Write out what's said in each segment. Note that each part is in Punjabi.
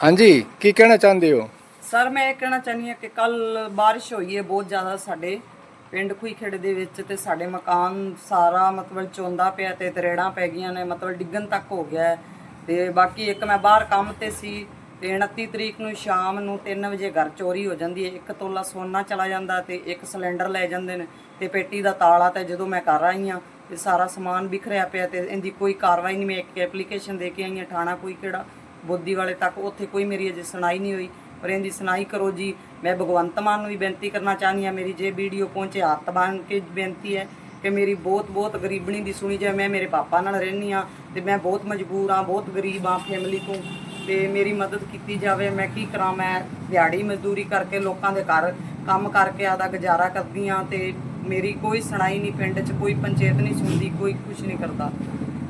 ਹਾਂਜੀ, ਕੀ ਕਹਿਣਾ ਚਾਹੁੰਦੇ ਹੋ? ਸਰ, ਮੈਂ ਇਹ ਕਹਿਣਾ ਚਾਹੁੰਦੀ ਹਾਂ ਕਿ ਕੱਲ ਬਾਰਿਸ਼ ਹੋਈ ਹੈ ਬਹੁਤ ਜ਼ਿਆਦਾ ਸਾਡੇ ਪਿੰਡ ਖੁਈਖੇੜ ਦੇ ਵਿੱਚ ਤੇ ਸਾਡੇ ਮਕਾਨ ਸਾਰਾ ਮਤਲਬ ਚੋਂਦਾ ਪਿਆ ਤੇ ਤਰੇੜਾਂ ਪੈ ਗਈਆਂ ਨੇ, ਮਤਲਬ ਡਿੱਗਣ ਤੱਕ ਹੋ ਗਿਆ ਹੈ। ਤੇ ਬਾਕੀ ਇੱਕ ਮੈਂ ਬਾਹਰ ਕੰਮ ਤੇ ਸੀ ਤੇ 29 ਤਰੀਕ ਨੂੰ ਸ਼ਾਮ ਨੂੰ 3 ਵਜੇ ਘਰ ਚੋਰੀ ਹੋ ਜਾਂਦੀ ਹੈ। ਇੱਕ ਤੋਲਾ ਸੋਨਾ ਚਲਾ ਜਾਂਦਾ ਤੇ ਇੱਕ ਸਿਲੰਡਰ ਲੈ ਜਾਂਦੇ ਨੇ ਤੇ ਪੇਟੀ ਦਾ ਤਾਲਾ ਤੇ ਜਦੋਂ ਮੈਂ ਘਰ ਆਈ ਹਾਂ ਤੇ ਸਾਰਾ ਸਮਾਨ ਬਿਖਰਿਆ ਪਿਆ ਤੇ ਇਹਦੀ ਕੋਈ ਕਾਰਵਾਈ ਨਹੀਂ, ਮੈਂ ਇੱਕ ਐਪਲੀਕੇਸ਼ਨ ਦੇ ਕੇ ਆਈ ਹਾਂ, ਥਾਣਾ ਕੋਈ ਕਿਹੜਾ ਬੋਦੀ ਵਾਲੇ ਤੱਕ ਉੱਥੇ ਕੋਈ ਮੇਰੀ ਅਜੇ ਸੁਣਾਈ ਨਹੀਂ ਹੋਈ। ਪਰ ਇਹਦੀ ਸੁਣਾਈ ਕਰੋ ਜੀ, ਮੈਂ ਭਗਵੰਤ ਮਾਨ ਨੂੰ ਵੀ ਬੇਨਤੀ ਕਰਨਾ ਚਾਹੁੰਦੀ ਹਾਂ, ਮੇਰੀ ਜੇ ਵੀਡੀਓ ਪਹੁੰਚੇ ਹੱਥ ਬੰਨ ਕੇ ਬੇਨਤੀ ਹੈ ਕਿ ਮੇਰੀ ਬਹੁਤ ਬਹੁਤ ਗਰੀਬਣੀ ਦੀ ਸੁਣੀ ਜਾਏ, ਮੈਂ ਮੇਰੇ ਪਾਪਾ ਨਾਲ ਰਹਿੰਦੀ ਹਾਂ ਤੇ ਮੈਂ ਬਹੁਤ ਮਜਬੂਰ ਹਾਂ, ਬਹੁਤ ਗਰੀਬ ਹਾਂ ਫੈਮਿਲੀ ਤੋਂ ਤੇ ਮੇਰੀ ਮਦਦ ਕੀਤੀ ਜਾਵੇ, ਮੈਂ ਕੀ ਕਰਾਂ, ਮੈਂ ਦਿਹਾੜੀ ਮਜ਼ਦੂਰੀ ਕਰਕੇ ਲੋਕਾਂ ਦੇ ਘਰ ਕੰਮ ਕਰਕੇ ਆਦਾ ਗੁਜ਼ਾਰਾ ਕਰਦੀ ਹਾਂ ਤੇ ਮੇਰੀ ਕੋਈ ਸੁਣਾਈ ਨਹੀਂ, ਪਿੰਡ 'ਚ ਕੋਈ ਪੰਚਾਇਤ ਨਹੀਂ ਸੁਣਦੀ, ਕੋਈ ਕੁਝ ਨਹੀਂ ਕਰਦਾ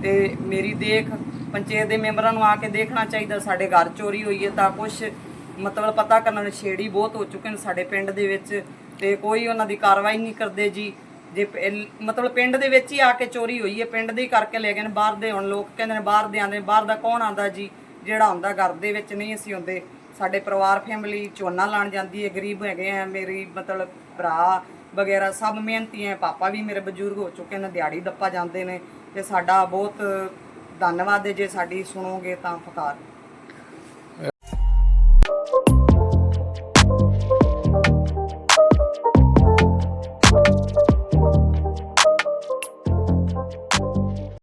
ਤੇ ਮੇਰੀ ਦੇਖ ਪੰਚਾਇਤ ਦੇ ਮੈਂਬਰਾਂ ਨੂੰ ਆ ਕੇ ਦੇਖਣਾ ਚਾਹੀਦਾ, ਸਾਡੇ ਘਰ ਚੋਰੀ ਹੋਈ ਹੈ ਤਾਂ ਕੁਝ ਮਤਲਬ ਪਤਾ ਕਰਨ ਨਸ਼ੇੜੀ ਬਹੁਤ ਹੋ ਚੁੱਕੇ ਨੇ ਸਾਡੇ ਪਿੰਡ ਦੇ ਵਿੱਚ ਤੇ ਕੋਈ ਉਹਨਾਂ ਦੀ ਕਾਰਵਾਈ ਨਹੀਂ ਕਰਦੇ ਜੀ। ਜੇ ਪਹਿਲ- ਮਤਲਬ ਪਿੰਡ ਦੇ ਵਿੱਚ ਹੀ ਆ ਕੇ ਚੋਰੀ ਹੋਈ ਹੈ, ਪਿੰਡ ਦੇ ਹੀ ਕਰਕੇ ਲੈ ਗਏ ਨੇ, ਬਾਹਰ ਦੇ ਹੁਣ ਲੋਕ ਕਹਿੰਦੇ ਨੇ ਬਾਹਰ ਦੇ ਆਂਦੇ ਬਾਹਰ ਦਾ ਕੌਣ ਆਂਦਾ ਜੀ? ਜਿਹੜਾ ਹੁੰਦਾ ਘਰ ਦੇ ਵਿੱਚ ਨਹੀਂ ਅਸੀਂ ਹੁੰਦੇ। ਸਾਡੇ ਪਰਿਵਾਰ ਫੈਮਿਲੀ ਝੋਨਾ ਲਾਣ ਜਾਂਦੀ ਹੈ, ਗਰੀਬ ਹੈਗੇ ਆ, ਮੇਰੀ ਮਤਲਬ ਭਰਾ ਵਗੈਰਾ ਸਭ ਮਿਹਨਤੀ ਹੈ, ਪਾਪਾ ਵੀ ਮੇਰੇ ਬਜ਼ੁਰਗ ਹੋ ਚੁੱਕੇ ਨੇ, ਦਿਹਾੜੀ ਦੱਪਾ ਜਾਂਦੇ ਨੇ ਤੇ ਸਾਡਾ ਬਹੁਤ ਧੰਨਵਾਦ ਜੇ ਸਾਡੀ ਸੁਣੋਗੇ ਤਾਂ ਫਕਾਰ